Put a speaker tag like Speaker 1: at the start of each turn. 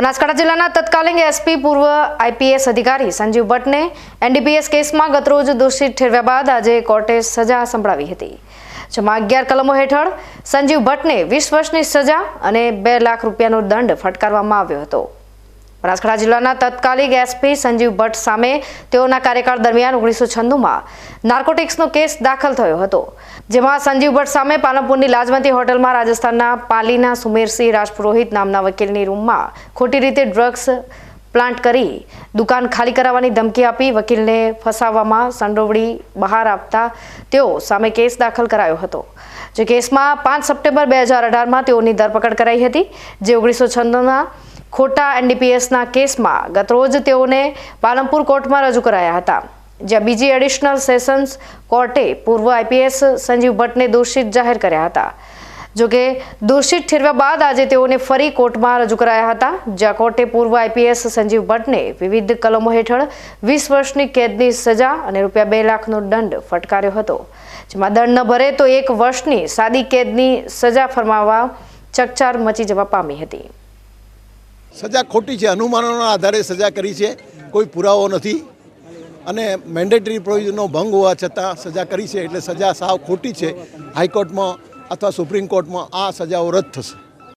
Speaker 1: બનાસકાંઠા જિલ્લાના તત્કાલીન એસપી પૂર્વ આઈપીએસ અધિકારી સંજીવ ભટ્ટને એનડીપીએસ કેસમાં ગતરોજ દોષિત ઠેરવ્યા બાદ આજે કોર્ટે સજા સંભળાવી હતી. જેમાં અગિયાર કલમો હેઠળ સંજીવ ભટ્ટને વીસ વર્ષની સજા અને બે લાખ રૂપિયાનો દંડ ફટકારવામાં આવ્યો હતો. બનાસકાંઠા જિલ્લાના તત્કાલિક એસપી સંજીવ ભટ્ટ સામે તેઓના કાર્યકાળ દરમિયાન ઓગણીસો છન્નુંમાં નાર્કોટિક્સનો કેસ દાખલ થયો હતો, જેમાં સંજીવ ભટ્ટ સામે પાલનપુરની લાજવંતી હોટલમાં રાજસ્થાનના પાલીના સુમેરસિંહ રાજપુરોહિત નામના વકીલની રૂમમાં ખોટી રીતે ડ્રગ્સ પ્લાન્ટ કરી દુકાન ખાલી કરાવવાની ધમકી આપી વકીલને ફસાવવામાં સંડોવડી બહાર આપતા તેઓ સામે કેસ દાખલ કરાયો હતો. જે કેસમાં પાંચ સપ્ટેમ્બર બે હજાર અઢારમાં તેઓની ધરપકડ કરાઈ હતી, જે ઓગણીસો છન્નુંના ખોટા એનડીપીએસના કેસમાં ગતરોજ તેઓને પાલનપુર કોર્ટમાં રજૂ કરાયા હતા, જ્યાં બીજી એડિશનલ સેશન્સ કોર્ટે પૂર્વ આઈપીએસ સંજીવ ભટ્ટને દોષિત જાહેર કર્યા હતા. જોકે દોષિત ઠેરવ્યા બાદ આજે તેઓને ફરી કોર્ટમાં રજૂ કરાયા હતા, જ્યાં કોર્ટે પૂર્વ આઈપીએસ સંજીવ ભટ્ટને વિવિધ કલમો હેઠળ વીસ વર્ષની કેદની સજા અને રૂપિયા બે લાખનો દંડ ફટકાર્યો હતો, જેમાં દંડ ન ભરે તો એક વર્ષની સાદી કેદની સજા ફરમાવવા ચકચાર મચી જવા પામી હતી.
Speaker 2: સજા ખોટી છે. અનુમાનોના આધારે સજા કરી છે. કોઈ પુરાવો નથી. અને મેન્ડેટરી પ્રોવિઝનનો ભંગ હોવા છતાં સજા કરી છે. એટલે સજા સાવ ખોટી છે. હાઈકોર્ટમાં અથવા સુપ્રીમ કોર્ટમાં આ સજાઓ રદ થશે.